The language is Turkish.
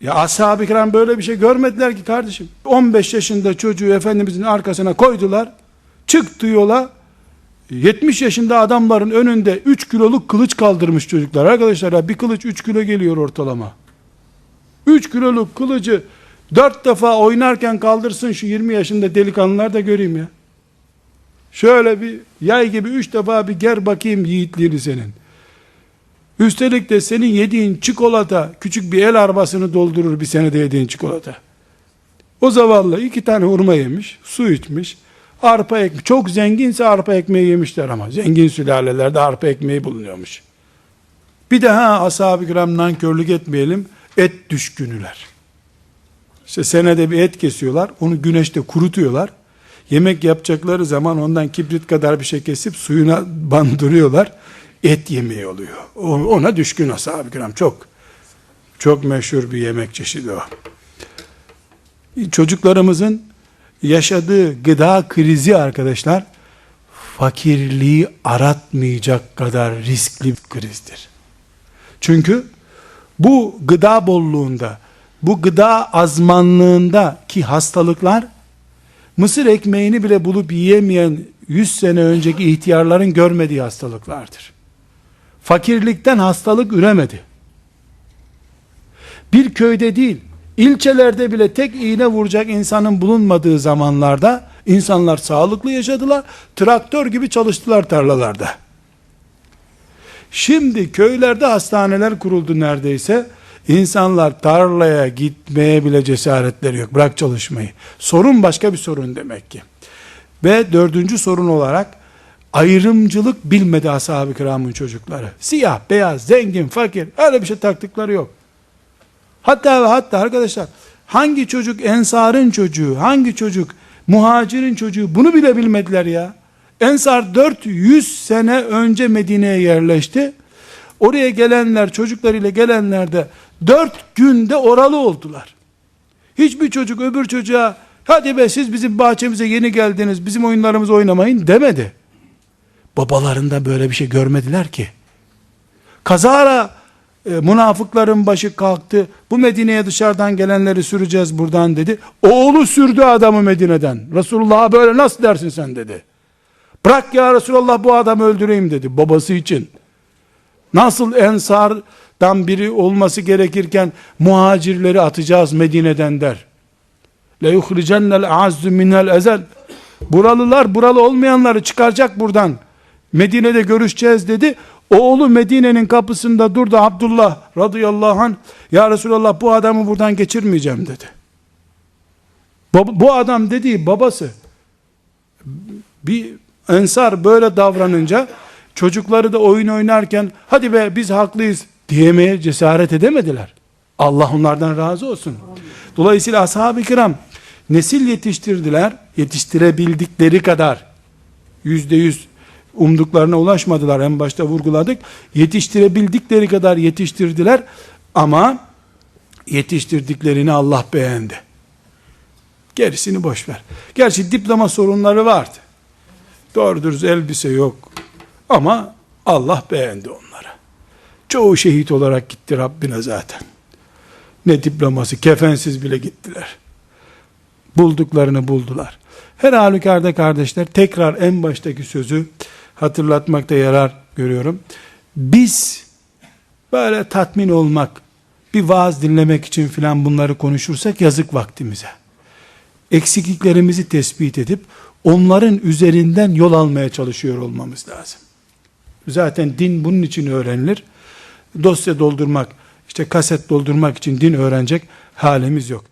Ya ashab-ı kiram böyle bir şey görmediler ki kardeşim. 15 yaşında çocuğu Efendimizin arkasına koydular. Çıktı yola. 70 yaşında adamların önünde 3 kiloluk kılıç kaldırmış çocuklar. Arkadaşlar ya bir kılıç 3 kilo geliyor ortalama. 3 kiloluk kılıcı 4 defa oynarken kaldırsın şu 20 yaşında delikanlılar da göreyim ya. Şöyle bir yay gibi 3 defa bir ger bakayım yiğitliğini senin. Üstelik de senin yediğin çikolata küçük bir el arabasını doldurur bir senede yediğin çikolata. O zavallı iki tane hurma yemiş, su içmiş, arpa ekmeği, çok zenginse arpa ekmeği yemişler ama zengin sülalelerde arpa ekmeği bulunuyormuş. Bir daha ashab-ı kiram nankörlük etmeyelim, et düşkünüler. İşte senede bir et kesiyorlar, onu güneşte kurutuyorlar. Yemek yapacakları zaman ondan kibrit kadar bir şey kesip suyuna bandırıyorlar. Et yemeği oluyor. Ona düşkün ashab-ı kiram çok. Çok meşhur bir yemek çeşidi o. Çocuklarımızın yaşadığı gıda krizi arkadaşlar fakirliği aratmayacak kadar riskli bir krizdir. Çünkü bu gıda bolluğunda, bu gıda azmanlığında ki hastalıklar mısır ekmeğini bile bulup yiyemeyen 100 sene önceki ihtiyarların görmediği hastalıklardır. Fakirlikten hastalık üremedi. Bir köyde değil, ilçelerde bile tek iğne vuracak insanın bulunmadığı zamanlarda insanlar sağlıklı yaşadılar, traktör gibi çalıştılar tarlalarda. Şimdi köylerde hastaneler kuruldu neredeyse. İnsanlar tarlaya gitmeye bile cesaretleri yok. Bırak çalışmayı. Sorun başka bir sorun demek ki. Ve dördüncü sorun olarak ayrımcılık bilmedi ashab-ı kiramın çocukları. Siyah, beyaz, zengin, fakir öyle bir şey taktıkları yok. Hatta ve hatta arkadaşlar hangi çocuk ensarın çocuğu, hangi çocuk muhacirin çocuğu bunu bile bilmediler ya. Ensar 400 sene önce Medine'ye yerleşti. Oraya gelenler, çocuklarıyla gelenler de 4 günde oralı oldular. Hiçbir çocuk öbür çocuğa hadi be siz bizim bahçemize yeni geldiniz, bizim oyunlarımızı oynamayın demedi. Babalarında böyle bir şey görmediler ki. Kazara e, münafıkların başı kalktı. Bu Medine'ye dışarıdan gelenleri süreceğiz buradan dedi. Oğlu sürdü adamı Medine'den. Resulullah'a böyle nasıl dersin sen dedi. Bırak ya Resulallah bu adamı öldüreyim dedi babası için. Nasıl ensardan biri olması gerekirken muhacirleri atacağız Medine'den der. Le yuhricennel azzu minel ezel. Buralılar buralı olmayanları çıkaracak buradan. Medine'de görüşeceğiz dedi. Oğlu Medine'nin kapısında durdu Abdullah radıyallahu anh. Ya Resulallah bu adamı buradan geçirmeyeceğim dedi. Bu adam dediği babası bir ensar böyle davranınca çocukları da oyun oynarken hadi be biz haklıyız diyemeye cesaret edemediler. Allah onlardan razı olsun. Dolayısıyla ashab-ı kiram nesil yetiştirdiler. Yetiştirebildikleri kadar yüzde yüz umduklarına ulaşmadılar. En başta vurguladık. Yetiştirebildikleri kadar yetiştirdiler ama yetiştirdiklerini Allah beğendi. Gerisini boş ver. Gerçi diploma sorunları vardı. Doğru dürüst elbise yok. Ama Allah beğendi onları. Çoğu şehit olarak gitti Rabbine zaten. Ne diploması, kefensiz bile gittiler. Bulduklarını buldular. Her halükarda kardeşler tekrar en baştaki sözü hatırlatmakta yarar görüyorum. Biz böyle tatmin olmak, bir vaaz dinlemek için filan bunları konuşursak yazık vaktimize. Eksikliklerimizi tespit edip onların üzerinden yol almaya çalışıyor olmamız lazım. Zaten din bunun için öğrenilir. Dosya doldurmak, işte kaset doldurmak için din öğrenecek halimiz yok.